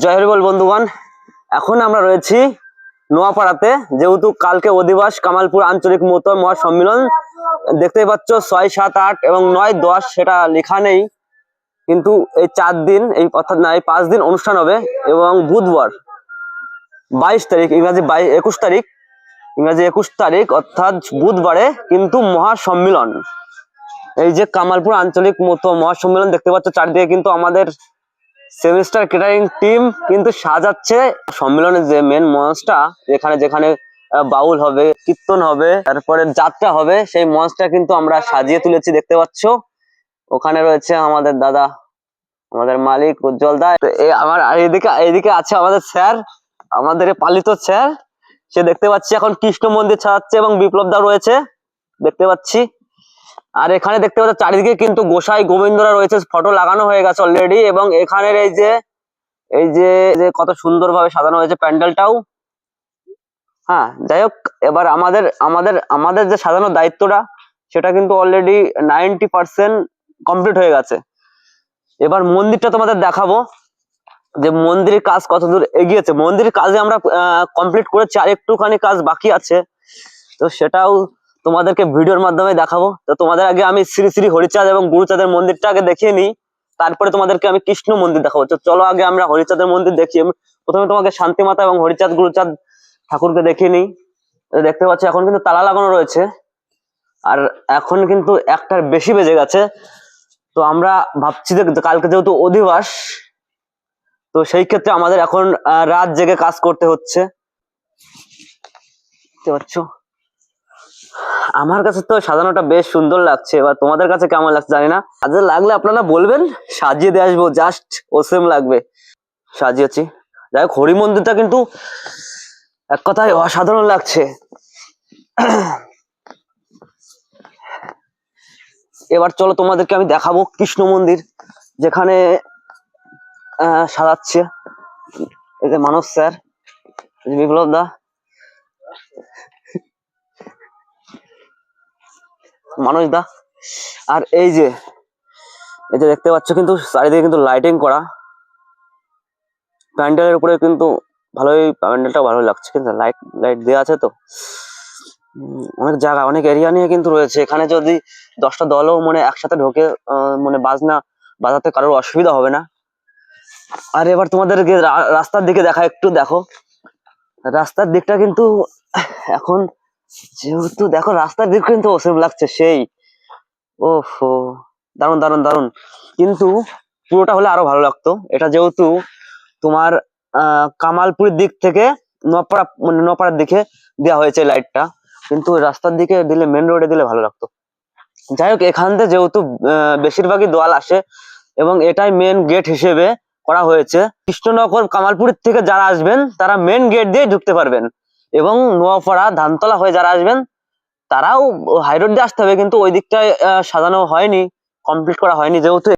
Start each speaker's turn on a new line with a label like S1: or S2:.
S1: জয় হরিবল বন্ধুগণ। এখন আমরা রয়েছি নোয়াপাড়াতে, যেহেতু কালকে অধিবাস কামালপুর আঞ্চলিক মতো মহাসম্মেলন। দেখতেই পাচ্ছ, ছয়, সাত, আট এবং নয়, দশ, সেটা লেখা নেই। কিন্তু এই চার দিন, এই অর্থাৎ না, এই পাঁচ দিন অনুষ্ঠান হবে এবং বুধবার, বাইশ তারিখ, ইংরাজি বাই, একুশ তারিখ, ইংরাজি একুশ তারিখ, অর্থাৎ বুধবারে কিন্তু মহাসম্মেলন। এই যে কামালপুর আঞ্চলিক মতো মহাসম্মেলন, দেখতে পাচ্ছ, চারদিকে কিন্তু আমাদের সেমিস্টার ক্যাটারিং টিম কিন্তু সাজাচ্ছে। সম্মেলনের যে মেন মঞ্চটা যেখানে যেখানে বাউল হবে, কীর্তন হবে, তারপরে যাত্রা হবে, সেই মঞ্চটা কিন্তু আমরা সাজিয়ে তুলেছি, দেখতে পাচ্ছ। ওখানে রয়েছে আমাদের দাদা, আমাদের মালিক উজ্জ্বল দা। আমার এদিকে এদিকে আছে আমাদের স্যার, আমাদের পালিত স্যার। সে দেখতে পাচ্ছি এখন কৃষ্ণ মন্দির ছাড়াচ্ছে এবং বিপ্লব দা রয়েছে। দেখতে পাচ্ছি। আর এখানে দেখতে পাচ্ছ চারিদিকে কিন্তু গোসাই গোবিন্দরা রয়েছে, ফটো লাগানো হয়ে গেছে অলরেডি এবং এখানের এই যে এই যে যে কত সুন্দরভাবে সাজানো হয়েছে প্যান্ডেলটাও। হ্যাঁ যাই হোক, এবার আমাদের আমাদের আমাদের যে সাজানোর দায়িত্বটা, সেটা কিন্তু অলরেডি নাইনটি পার্সেন্ট কমপ্লিট হয়ে গেছে। এবার মন্দিরটা তোমাদের দেখাবো, যে মন্দিরের কাজ কত দূর এগিয়েছে। মন্দিরের কাজে আমরা কমপ্লিট করেছি, আর একটুখানি কাজ বাকি আছে। তো সেটাও তোমাদেরকে ভিডিওর মাধ্যমে দেখাবো। তো তোমাদের আগে আমি শ্রী শ্রী হরিচাঁদ এবং গুরুচাঁদের মন্দিরটা আগে দেখিয়ে নিই। তারপরে তোমাদেরকে আমি কৃষ্ণ মন্দির দেখাবো। তো চলো আগে আমরা হরিচাঁদের মন্দির দেখি। প্রথমে তোমাকে শান্তি মাতা এবং হরিচাঁদ, গুরুচাঁদ ঠাকুরকে দেখিয়ে নিই। দেখতে পাচ্ছি, এখন কিন্তু তালা লাগানো রয়েছে। আর এখন কিন্তু একটার বেশি বেজে গেছে। তো আমরা ভাবছি যে কালকে যেহেতু অধিবাস, তো সেই ক্ষেত্রে আমাদের এখন রাত জেগে কাজ করতে হচ্ছে। দেখতে পাচ্ছ? আমার কাছে তো সাজানোটা বেশ সুন্দর লাগছে, এবার তোমাদের কাছে কেমন লাগছে জানি না। কাজে লাগলে আপনারা বলবেন, সাজিয়ে দিয়ে আসব জাস্ট ওসেম লাগবে। সাজিয়েছি। যাই হোক, হরি মন্দিরটা কিন্তু এক কথায় অসাধারণ লাগছে। এবার চলো তোমাদেরকে আমি দেখাবো কৃষ্ণ মন্দির, যেখানে সাজাচ্ছে। এই যে স্যার বিপ্লব দা। মানুষ দা। আর এই যে এই যে দেখতে পাচ্ছ কিন্তু চারিদিকে কিন্তু লাইটিং করা। প্যান্ডেলের উপরে কিন্তু ভালোই প্যান্ডেলটা ভালোই লাগছে কিন্তু লাইট লাইট দেওয়া আছে তো। অনেক জায়গা, অনেক এরিয়া নিয়ে কিন্তু রয়েছে। এখানে যদি দশটা দলও মানে একসাথে ঢোকে মানে বাজনা বাজাতে কারোর অসুবিধা হবে না। আর এবার তোমাদেরকে রাস্তার দিকে দেখা, একটু দেখো। রাস্তার দিকটা কিন্তু এখন যেহেতু দেখো রাস্তার দিক কিন্তু অসীম লাগছে, সেই। ওহো দারুণ দারুণ দারুণ কিন্তু পুরোটা হলে আরও ভালো লাগতো। এটা যেহেতু তোমার কামালপুরের দিক থেকে নপাড়া মানে নপাড়ার দিকে দেওয়া হয়েছে লাইটটা কিন্তু রাস্তার দিকে দিলে মেন রোডে দিলে ভালো লাগতো। যাই হোক, এখান থেকে যেহেতু বেশিরভাগই দোয়াল আসে এবং এটাই মেন গেট হিসেবে করা হয়েছে। কৃষ্ণনগর কামালপুর থেকে যারা আসবেন, তারা মেন গেট দিয়ে ঢুকতে পারবেন। এবং নোয়াপাড়া ধানতলা হয়ে যারা আসবেন, তারাও হাই রোড দিয়ে আসতে হবে, কিন্তু ওই দিকটায় সাজানো হয়নি কমপ্লিট করা হয়নি যেহেতু